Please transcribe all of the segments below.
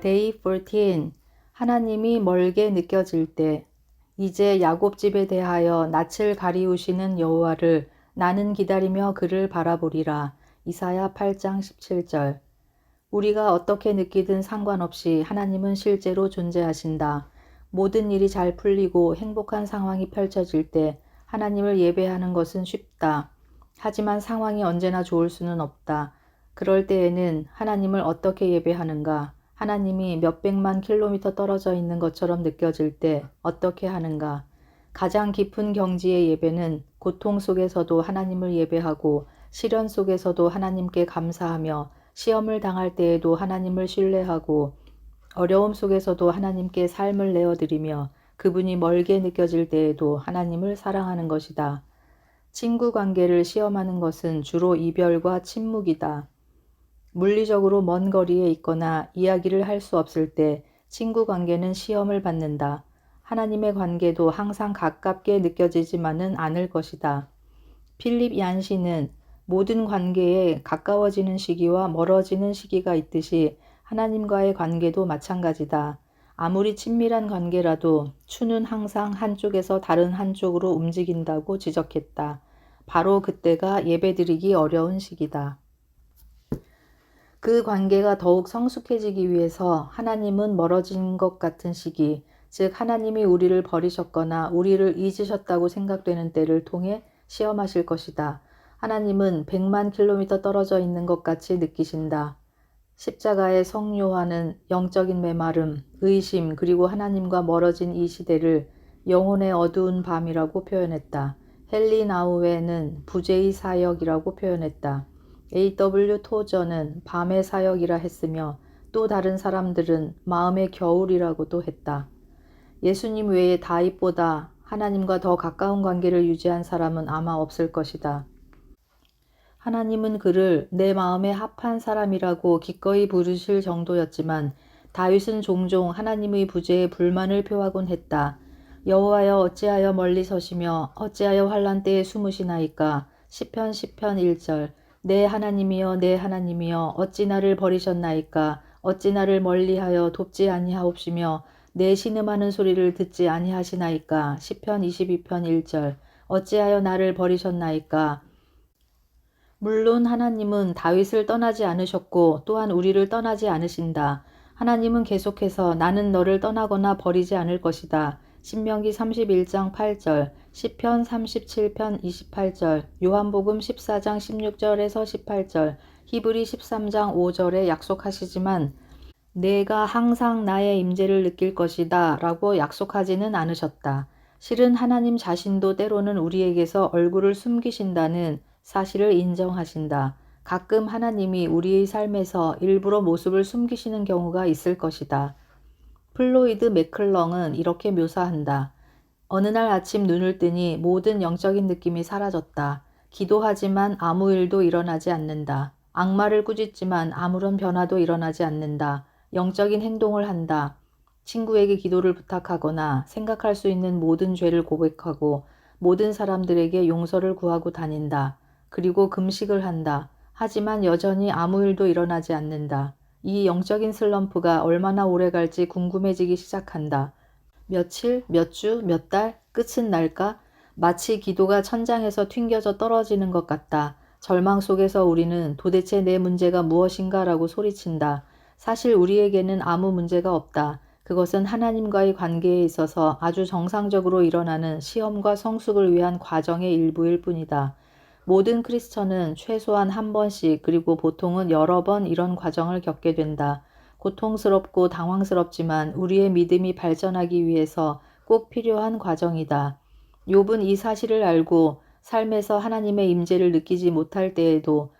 Day 14 하나님이 멀게 느껴질 때 이제 야곱 집에 대하여 낯을 가리우시는 여호와를 나는 기다리며 그를 바라보리라. 이사야 8장 17절 우리가 어떻게 느끼든 상관없이 하나님은 실제로 존재하신다. 모든 일이 잘 풀리고 행복한 상황이 펼쳐질 때 하나님을 예배하는 것은 쉽다. 하지만 상황이 언제나 좋을 수는 없다. 그럴 때에는 하나님을 어떻게 예배하는가? 하나님이 몇백만 킬로미터 떨어져 있는 것처럼 느껴질 때 어떻게 하는가? 가장 깊은 경지의 예배는 고통 속에서도 하나님을 예배하고 시련 속에서도 하나님께 감사하며 시험을 당할 때에도 하나님을 신뢰하고 어려움 속에서도 하나님께 삶을 내어드리며 그분이 멀게 느껴질 때에도 하나님을 사랑하는 것이다. 친구 관계를 시험하는 것은 주로 이별과 침묵이다. 물리적으로 먼 거리에 있거나 이야기를 할 수 없을 때 친구 관계는 시험을 받는다. 하나님의 관계도 항상 가깝게 느껴지지만은 않을 것이다. 필립 얀시는 모든 관계에 가까워지는 시기와 멀어지는 시기가 있듯이 하나님과의 관계도 마찬가지다. 아무리 친밀한 관계라도 추는 항상 한쪽에서 다른 한쪽으로 움직인다고 지적했다. 바로 그때가 예배드리기 어려운 시기다. 그 관계가 더욱 성숙해지기 위해서 하나님은 멀어진 것 같은 시기, 즉 하나님이 우리를 버리셨거나 우리를 잊으셨다고 생각되는 때를 통해 시험하실 것이다. 하나님은 100만 킬로미터 떨어져 있는 것 같이 느끼신다. 십자가의 성요하는 영적인 메마름, 의심, 그리고 하나님과 멀어진 이 시대를 영혼의 어두운 밤이라고 표현했다. 헨리 나우에는 부재의 사역이라고 표현했다. A.W. 토저는 밤의 사역이라 했으며 또 다른 사람들은 마음의 겨울이라고도 했다. 예수님 외에 다윗보다 하나님과 더 가까운 관계를 유지한 사람은 아마 없을 것이다. 하나님은 그를 내 마음에 합한 사람이라고 기꺼이 부르실 정도였지만 다윗은 종종 하나님의 부재에 불만을 표하곤 했다. 여호와여 어찌하여 멀리 서시며 어찌하여 환란 때에 숨으시나이까 시편 시편 1절 내 하나님이여 내 하나님이여 어찌 나를 버리셨나이까 어찌 나를 멀리하여 돕지 아니하옵시며 내 신음하는 소리를 듣지 아니하시나이까 시편 22편 1절 어찌하여 나를 버리셨나이까 물론 하나님은 다윗을 떠나지 않으셨고 또한 우리를 떠나지 않으신다. 하나님은 계속해서 나는 너를 떠나거나 버리지 않을 것이다. 신명기 31장 8절, 시편 37편 28절, 요한복음 14장 16절에서 18절, 히브리 13장 5절에 약속하시지만 내가 항상 나의 임재를 느낄 것이다 라고 약속하지는 않으셨다. 실은 하나님 자신도 때로는 우리에게서 얼굴을 숨기신다는 사실을 인정하신다. 가끔 하나님이 우리의 삶에서 일부러 모습을 숨기시는 경우가 있을 것이다. 플로이드 맥클렁은 이렇게 묘사한다. 어느 날 아침 눈을 뜨니 모든 영적인 느낌이 사라졌다. 기도하지만 아무 일도 일어나지 않는다. 악마를 꾸짖지만 아무런 변화도 일어나지 않는다. 영적인 행동을 한다. 친구에게 기도를 부탁하거나 생각할 수 있는 모든 죄를 고백하고 모든 사람들에게 용서를 구하고 다닌다. 그리고 금식을 한다. 하지만 여전히 아무 일도 일어나지 않는다. 이 영적인 슬럼프가 얼마나 오래 갈지 궁금해지기 시작한다. 며칠, 몇 주, 몇 달, 끝은 날까? 마치 기도가 천장에서 튕겨져 떨어지는 것 같다. 절망 속에서 우리는 도대체 내 문제가 무엇인가 라고 소리친다. 사실 우리에게는 아무 문제가 없다. 그것은 하나님과의 관계에 있어서 아주 정상적으로 일어나는 시험과 성숙을 위한 과정의 일부일 뿐이다. 모든 크리스천은 최소한 한 번씩 그리고 보통은 여러 번 이런 과정을 겪게 된다. 고통스럽고 당황스럽지만 우리의 믿음이 발전하기 위해서 꼭 필요한 과정이다. 욥은 이 사실을 알고 삶에서 하나님의 임재를 느끼지 못할 때에도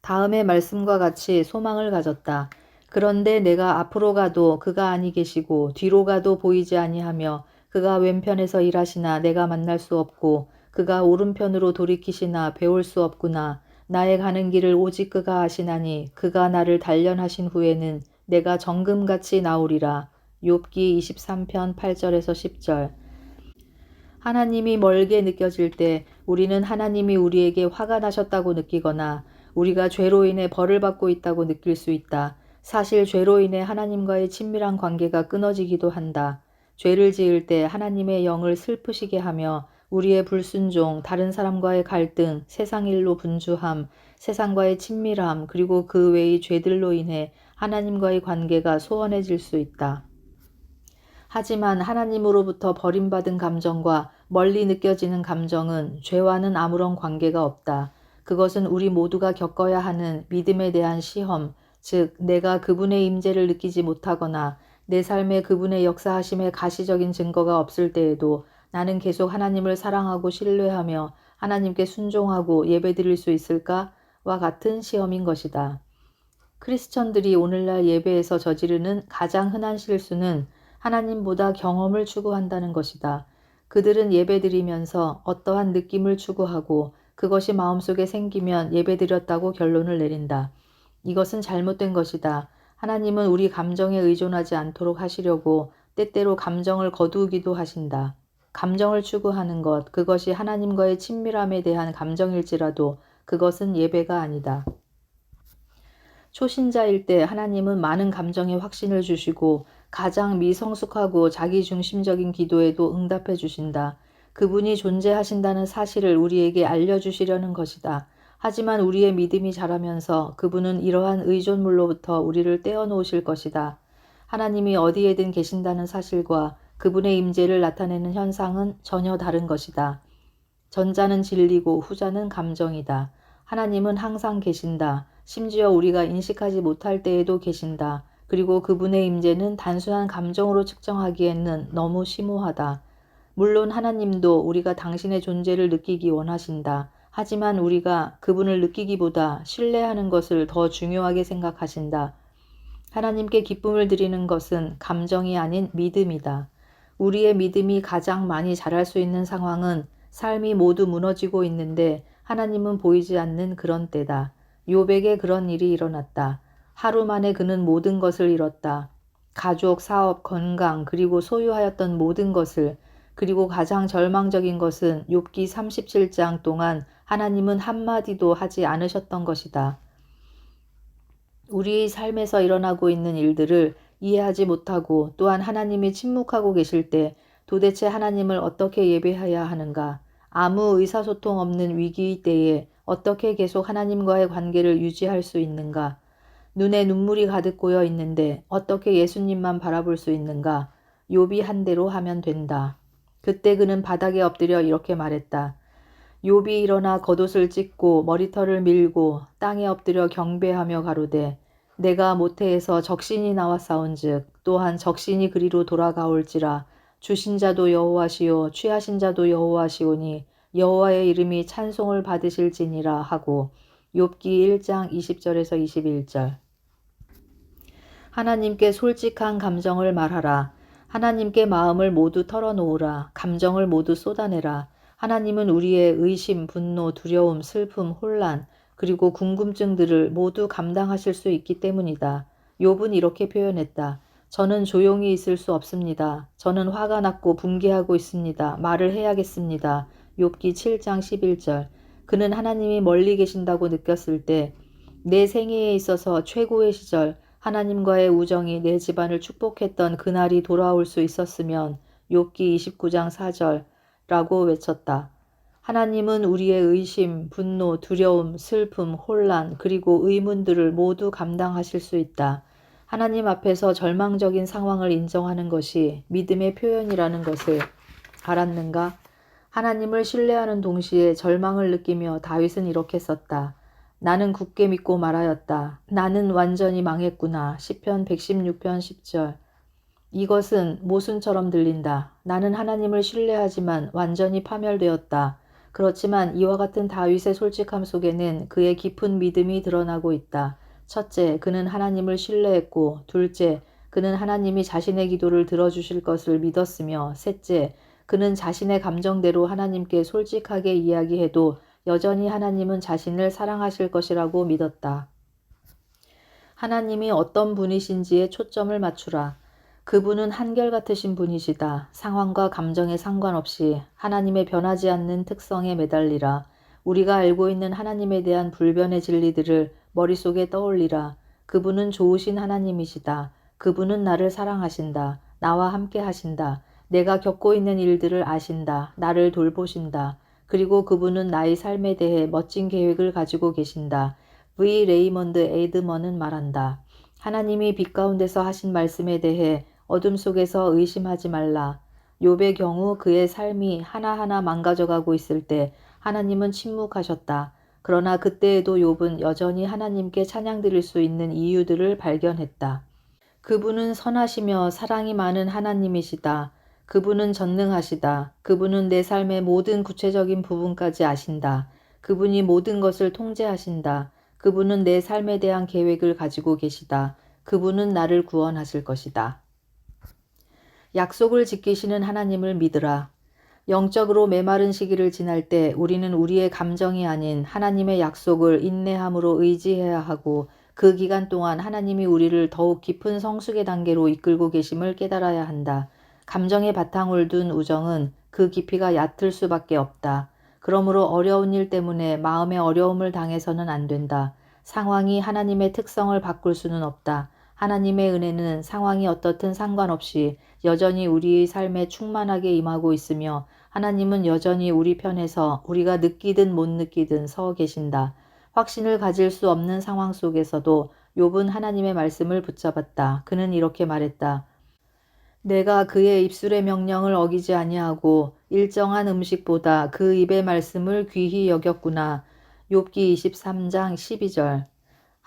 다음의 말씀과 같이 소망을 가졌다. 그런데 내가 앞으로 가도 그가 아니 계시고 뒤로 가도 보이지 아니하며 그가 왼편에서 일하시나 내가 만날 수 없고 그가 오른편으로 돌이키시나 배울 수 없구나. 나의 가는 길을 오직 그가 아시나니 그가 나를 단련하신 후에는 내가 정금같이 나오리라. 욥기 23편 8절에서 10절. 하나님이 멀게 느껴질 때 우리는 하나님이 우리에게 화가 나셨다고 느끼거나 우리가 죄로 인해 벌을 받고 있다고 느낄 수 있다. 사실 죄로 인해 하나님과의 친밀한 관계가 끊어지기도 한다. 죄를 지을 때 하나님의 영을 슬프시게 하며 우리의 불순종, 다른 사람과의 갈등, 세상 일로 분주함, 세상과의 친밀함, 그리고 그 외의 죄들로 인해 하나님과의 관계가 소원해질 수 있다. 하지만 하나님으로부터 버림받은 감정과 멀리 느껴지는 감정은 죄와는 아무런 관계가 없다. 그것은 우리 모두가 겪어야 하는 믿음에 대한 시험, 즉 내가 그분의 임재를 느끼지 못하거나 내 삶에 그분의 역사하심의 가시적인 증거가 없을 때에도 나는 계속 하나님을 사랑하고 신뢰하며 하나님께 순종하고 예배드릴 수 있을까와 같은 시험인 것이다. 크리스천들이 오늘날 예배에서 저지르는 가장 흔한 실수는 하나님보다 경험을 추구한다는 것이다. 그들은 예배드리면서 어떠한 느낌을 추구하고 그것이 마음속에 생기면 예배드렸다고 결론을 내린다. 이것은 잘못된 것이다. 하나님은 우리 감정에 의존하지 않도록 하시려고 때때로 감정을 거두기도 하신다. 감정을 추구하는 것, 그것이 하나님과의 친밀함에 대한 감정일지라도 그것은 예배가 아니다. 초신자일 때 하나님은 많은 감정에 확신을 주시고 가장 미성숙하고 자기중심적인 기도에도 응답해 주신다. 그분이 존재하신다는 사실을 우리에게 알려주시려는 것이다. 하지만 우리의 믿음이 자라면서 그분은 이러한 의존물로부터 우리를 떼어놓으실 것이다. 하나님이 어디에든 계신다는 사실과 그분의 임재를 나타내는 현상은 전혀 다른 것이다. 전자는 진리고 후자는 감정이다. 하나님은 항상 계신다. 심지어 우리가 인식하지 못할 때에도 계신다. 그리고 그분의 임재는 단순한 감정으로 측정하기에는 너무 심오하다. 물론 하나님도 우리가 당신의 존재를 느끼기 원하신다. 하지만 우리가 그분을 느끼기보다 신뢰하는 것을 더 중요하게 생각하신다. 하나님께 기쁨을 드리는 것은 감정이 아닌 믿음이다. 우리의 믿음이 가장 많이 자랄 수 있는 상황은 삶이 모두 무너지고 있는데 하나님은 보이지 않는 그런 때다. 요백에 그런 일이 일어났다. 하루 만에 그는 모든 것을 잃었다. 가족, 사업, 건강, 그리고 소유하였던 모든 것을 그리고 가장 절망적인 것은 욥기 37장 동안 하나님은 한마디도 하지 않으셨던 것이다. 우리의 삶에서 일어나고 있는 일들을 이해하지 못하고 또한 하나님이 침묵하고 계실 때 도대체 하나님을 어떻게 예배해야 하는가? 아무 의사소통 없는 위기의 때에 어떻게 계속 하나님과의 관계를 유지할 수 있는가? 눈에 눈물이 가득 고여 있는데 어떻게 예수님만 바라볼 수 있는가? 욥이 한 대로 하면 된다. 그때 그는 바닥에 엎드려 이렇게 말했다. 욥이 일어나 겉옷을 찢고 머리털을 밀고 땅에 엎드려 경배하며 가로되 내가 모태에서 적신이 나왔사온즉 또한 적신이 그리로 돌아가올지라. 주신 자도 여호와시요 취하신 자도 여호와시오니 여호와의 이름이 찬송을 받으실지니라 하고. 욥기 1장 20절에서 21절. 하나님께 솔직한 감정을 말하라. 하나님께 마음을 모두 털어놓으라. 감정을 모두 쏟아내라. 하나님은 우리의 의심, 분노, 두려움, 슬픔, 혼란, 그리고 궁금증들을 모두 감당하실 수 있기 때문이다. 욥은 이렇게 표현했다. 저는 조용히 있을 수 없습니다. 저는 화가 났고 붕괴하고 있습니다. 말을 해야겠습니다. 욥기 7장 11절. 그는 하나님이 멀리 계신다고 느꼈을 때 내 생애에 있어서 최고의 시절 하나님과의 우정이 내 집안을 축복했던 그날이 돌아올 수 있었으면 욥기 29장 4절 라고 외쳤다. 하나님은 우리의 의심, 분노, 두려움, 슬픔, 혼란, 그리고 의문들을 모두 감당하실 수 있다. 하나님 앞에서 절망적인 상황을 인정하는 것이 믿음의 표현이라는 것을 알았는가? 하나님을 신뢰하는 동시에 절망을 느끼며 다윗은 이렇게 썼다. 나는 굳게 믿고 말하였다. 나는 완전히 망했구나. 시편 116편 10절. 이것은 모순처럼 들린다. 나는 하나님을 신뢰하지만 완전히 파멸되었다. 그렇지만 이와 같은 다윗의 솔직함 속에는 그의 깊은 믿음이 드러나고 있다. 첫째, 그는 하나님을 신뢰했고, 둘째, 그는 하나님이 자신의 기도를 들어주실 것을 믿었으며, 셋째, 그는 자신의 감정대로 하나님께 솔직하게 이야기해도 여전히 하나님은 자신을 사랑하실 것이라고 믿었다. 하나님이 어떤 분이신지에 초점을 맞추라. 그분은 한결같으신 분이시다. 상황과 감정에 상관없이 하나님의 변하지 않는 특성에 매달리라. 우리가 알고 있는 하나님에 대한 불변의 진리들을 머릿속에 떠올리라. 그분은 좋으신 하나님이시다. 그분은 나를 사랑하신다. 나와 함께 하신다. 내가 겪고 있는 일들을 아신다. 나를 돌보신다. 그리고 그분은 나의 삶에 대해 멋진 계획을 가지고 계신다. V. 레이먼드 에드먼은 말한다. 하나님이 빛 가운데서 하신 말씀에 대해 어둠 속에서 의심하지 말라. 욥의 경우 그의 삶이 하나하나 망가져가고 있을 때 하나님은 침묵하셨다. 그러나 그때에도 욥은 여전히 하나님께 찬양 드릴 수 있는 이유들을 발견했다. 그분은 선하시며 사랑이 많은 하나님이시다. 그분은 전능하시다. 그분은 내 삶의 모든 구체적인 부분까지 아신다. 그분이 모든 것을 통제하신다. 그분은 내 삶에 대한 계획을 가지고 계시다. 그분은 나를 구원하실 것이다. 약속을 지키시는 하나님을 믿으라. 영적으로 메마른 시기를 지날 때 우리는 우리의 감정이 아닌 하나님의 약속을 인내함으로 의지해야 하고 그 기간 동안 하나님이 우리를 더욱 깊은 성숙의 단계로 이끌고 계심을 깨달아야 한다. 감정에 바탕을 둔 우정은 그 깊이가 얕을 수밖에 없다. 그러므로 어려운 일 때문에 마음의 어려움을 당해서는 안 된다. 상황이 하나님의 특성을 바꿀 수는 없다. 하나님의 은혜는 상황이 어떻든 상관없이 여전히 우리의 삶에 충만하게 임하고 있으며 하나님은 여전히 우리 편에서 우리가 느끼든 못 느끼든 서 계신다. 확신을 가질 수 없는 상황 속에서도 욥은 하나님의 말씀을 붙잡았다. 그는 이렇게 말했다. 내가 그의 입술의 명령을 어기지 아니하고 일정한 음식보다 그 입의 말씀을 귀히 여겼구나. 욥기 23장 12절.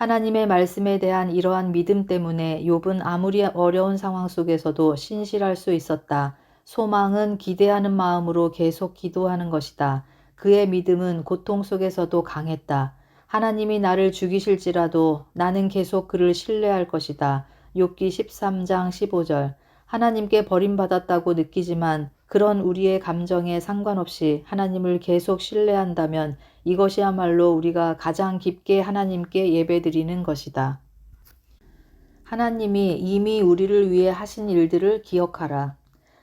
하나님의 말씀에 대한 이러한 믿음 때문에 욥은 아무리 어려운 상황 속에서도 신실할 수 있었다. 소망은 기대하는 마음으로 계속 기도하는 것이다. 그의 믿음은 고통 속에서도 강했다. 하나님이 나를 죽이실지라도 나는 계속 그를 신뢰할 것이다. 욥기 13장 15절. 하나님께 버림받았다고 느끼지만 그런 우리의 감정에 상관없이 하나님을 계속 신뢰한다면 이것이야말로 우리가 가장 깊게 하나님께 예배드리는 것이다. 하나님이 이미 우리를 위해 하신 일들을 기억하라.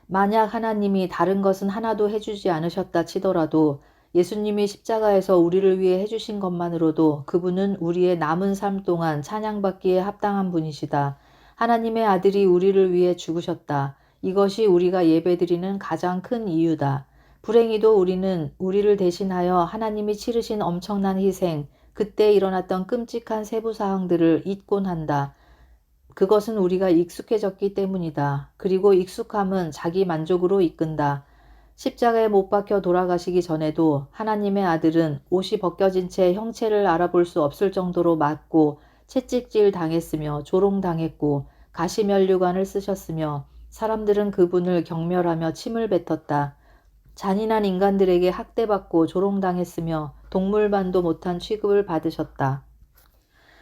만약 하나님이 다른 것은 하나도 해주지 않으셨다 치더라도 예수님이 십자가에서 우리를 위해 해주신 것만으로도 그분은 우리의 남은 삶 동안 찬양받기에 합당한 분이시다. 하나님의 아들이 우리를 위해 죽으셨다. 이것이 우리가 예배드리는 가장 큰 이유다. 불행히도 우리는 우리를 대신하여 하나님이 치르신 엄청난 희생, 그때 일어났던 끔찍한 세부 사항들을 잊곤 한다. 그것은 우리가 익숙해졌기 때문이다. 그리고 익숙함은 자기 만족으로 이끈다. 십자가에 못 박혀 돌아가시기 전에도 하나님의 아들은 옷이 벗겨진 채 형체를 알아볼 수 없을 정도로 맞고 채찍질 당했으며 조롱당했고 가시면류관을 쓰셨으며 사람들은 그분을 경멸하며 침을 뱉었다. 잔인한 인간들에게 학대받고 조롱당했으며 동물반도 못한 취급을 받으셨다.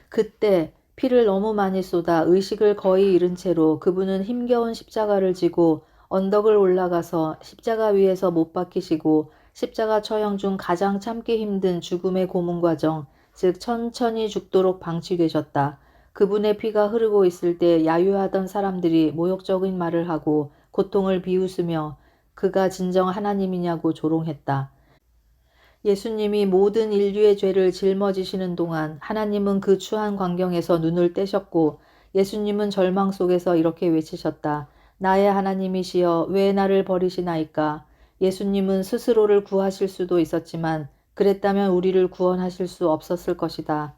그때 피를 너무 많이 쏟아 의식을 거의 잃은 채로 그분은 힘겨운 십자가를 지고 언덕을 올라가서 십자가 위에서 못 박히시고 십자가 처형 중 가장 참기 힘든 죽음의 고문 과정, 즉 천천히 죽도록 방치되셨다. 그분의 피가 흐르고 있을 때 야유하던 사람들이 모욕적인 말을 하고 고통을 비웃으며 그가 진정 하나님이냐고 조롱했다. 예수님이 모든 인류의 죄를 짊어지시는 동안 하나님은 그 추한 광경에서 눈을 떼셨고 예수님은 절망 속에서 이렇게 외치셨다. 나의 하나님이시여 왜 나를 버리시나이까? 예수님은 스스로를 구하실 수도 있었지만 그랬다면 우리를 구원하실 수 없었을 것이다.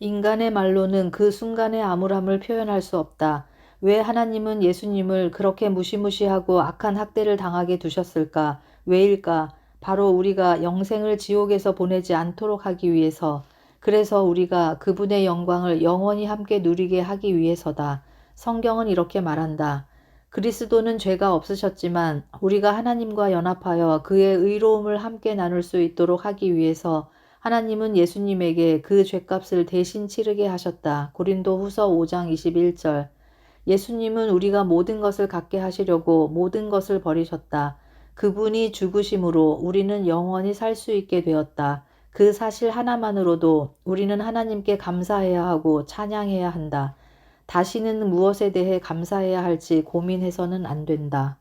인간의 말로는 그 순간의 암울함을 표현할 수 없다. 왜 하나님은 예수님을 그렇게 무시무시하고 악한 학대를 당하게 두셨을까? 왜일까? 바로 우리가 영생을 지옥에서 보내지 않도록 하기 위해서, 그래서 우리가 그분의 영광을 영원히 함께 누리게 하기 위해서다. 성경은 이렇게 말한다. 그리스도는 죄가 없으셨지만 우리가 하나님과 연합하여 그의 의로움을 함께 나눌 수 있도록 하기 위해서 하나님은 예수님에게 그 죄값을 대신 치르게 하셨다. 고린도 후서 5장 21절. 예수님은 우리가 모든 것을 갖게 하시려고 모든 것을 버리셨다. 그분이 죽으심으로 우리는 영원히 살 수 있게 되었다. 그 사실 하나만으로도 우리는 하나님께 감사해야 하고 찬양해야 한다. 다시는 무엇에 대해 감사해야 할지 고민해서는 안 된다.